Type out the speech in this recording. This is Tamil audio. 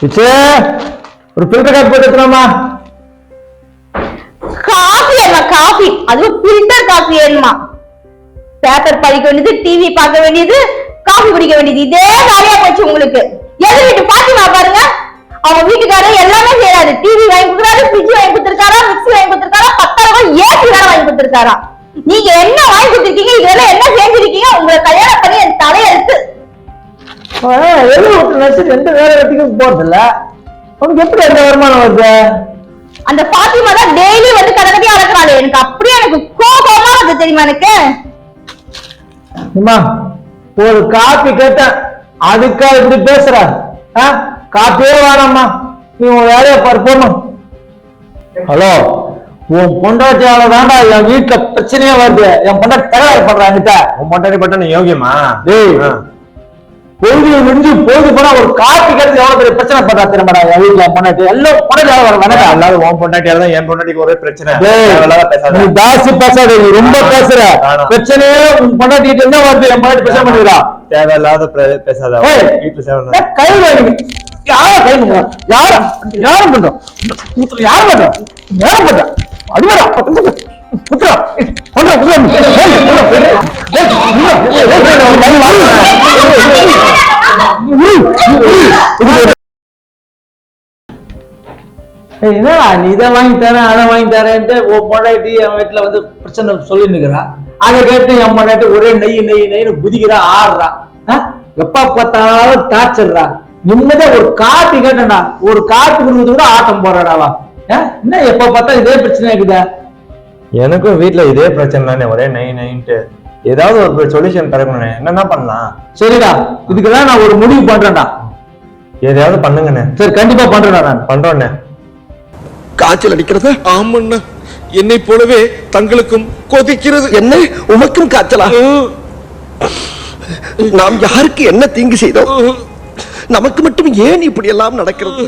பிச்சே ஒரு ஃபில்டர் காப்பி போட்டு எடுத்துலாமா காஃபி என்ன காஃபி. அதுவும் ஃபில்டர் காஃபி வேணுமா? பேப்பர் படிக்க வேண்டியது டிவி பார்க்க வேண்டியது காஃபி குடிக்க வேண்டியது. இதே வேலையா போச்சு உங்களுக்கு. எது வீட்டு பாத்திமா பாருங்க. அவங்க வீட்டுக்காரர் எல்லாமே செய்யறாரு டிவி வாங்கி கொடுக்குறாரு ஃப்ரிட்ஜ் வாங்கி கொடுத்துருக்காரா மிக்ஸி வாங்கி கொடுத்துருக்காரா பத்தாயிரம் ரூபாய் ஏசி வேற வாங்கி கொடுத்துருக்காரா. நீங்க என்ன வாங்கி கொடுத்துருக்கீங்க? இதெல்லாம் என்ன செஞ்சிருக்கீங்க? உங்களை கல்யாணம் பண்ணி என் தலையெழுத்து. விட்டு நடிச்சு எந்த வேலை வெட்டிக்கும் போறது இல்ல உனக்கு எப்படி எந்த வருமானம் வருது? அந்த பாத்திமா தான் டெய்லி வந்து கதகதி அளக்குறாள் எனக்கு அப்படியே எனக்கு கோபமா வருது தெரியுமா எனக்கு? அம்மா ஒரு காப்பி கேட்டேன். அதுக்கா இப்படி பேசுற? ஆ? காப்பியே வேணாம்மா. நீ உன் வேலையை பாரு போமா ஹலோ உன் பொண்டாட்டியால தாண்டா என் வீட்டுல பிரச்சனையே வருது. என் பொண்டாட்டி தகராறு பண்றா என்கிட்ட உன் பொண்டாட்டி பட்ட நீ யோகியமா டேய் ஆ. பொழுது முடிஞ்சு பொழுது போனா ஒரு காப்பி கிடைச்சு எவ்வளவு பெரிய பிரச்சனை பண்றா தெரியுமாடா என் வீட்டுல பொண்டாட்டி எல்லாம் பொண்டாட்டி வர வேணாடா அல்லாத உன் பொண்டாட்டியால தான் என் பொண்டாட்டிக்கு ஒரே பிரச்சனை தேவையில்லாத நீ ஜாஸ்தி பேசாத நீ ரொம்ப பேசுற வேணாம். பிரச்சனையே உன் பொண்டாட்டி கிட்ட என்ன வருது என் பொண்டாட்டி பிரச்சனை பண்ணிடுறா தேவையில்லாத பேசாத. வீட்டுல ஏய், கை வேணும் யார கை பண்றா யார யாரும் பண்றோம் யாரும் பண்றோம் யாரும் பண்றா அடிமரா புத்திரா பண்றா புத்திரா என்னடா நீ இதை வாங்கி தரேன் அதை வாங்கி தரேன்ட்டு பொண்டாட்டி என் வீட்டுல வந்து பிரச்சனை சொல்லி நிக்கிறா அதை கேட்டு என் பொண்டாட்டி ஒரே நெய் நெய் நெய்னு குதிக்கிறா ஆடுறா. எப்ப பார்த்தாலும் டார்ச்சர்றா. நிம்மதியா ஒரு காட்டு கேட்டேன்டா. ஒரு காட்டு குடும்பத்து கூட ஆட்டம் போறாடாவா என்ன எப்ப பார்த்தா இதே பிரச்சனை இருக்குதா? எனக்கும் வீட்டுல இதே பிரச்சனை தானே ஒரே நை நைன்ட்டு ஏதாவது ஒரு சொல்யூஷன் கிடைக்கணும் என்னென்ன பண்ணலாம். சரிடா இதுக்கெல்லாம் நான் ஒரு முடிவு பண்றேன்டா. எதையாவது பண்ணுங்கண்ணே. சரி கண்டிப்பா பண்றேன்டா நான். பண்றோண்ணே. காய்ச்சல் அடிக்கிறது? ஆமண்ணா. என்னை போலவே தங்களுக்கும் கொதிக்கிறது. என்ன? உமக்கும் காய்ச்சலா? நாம் யாருக்கு என்ன தீங்கு செய்தோம்? நமக்கு மட்டும் ஏன் இப்படி எல்லாம் நடக்கிறது?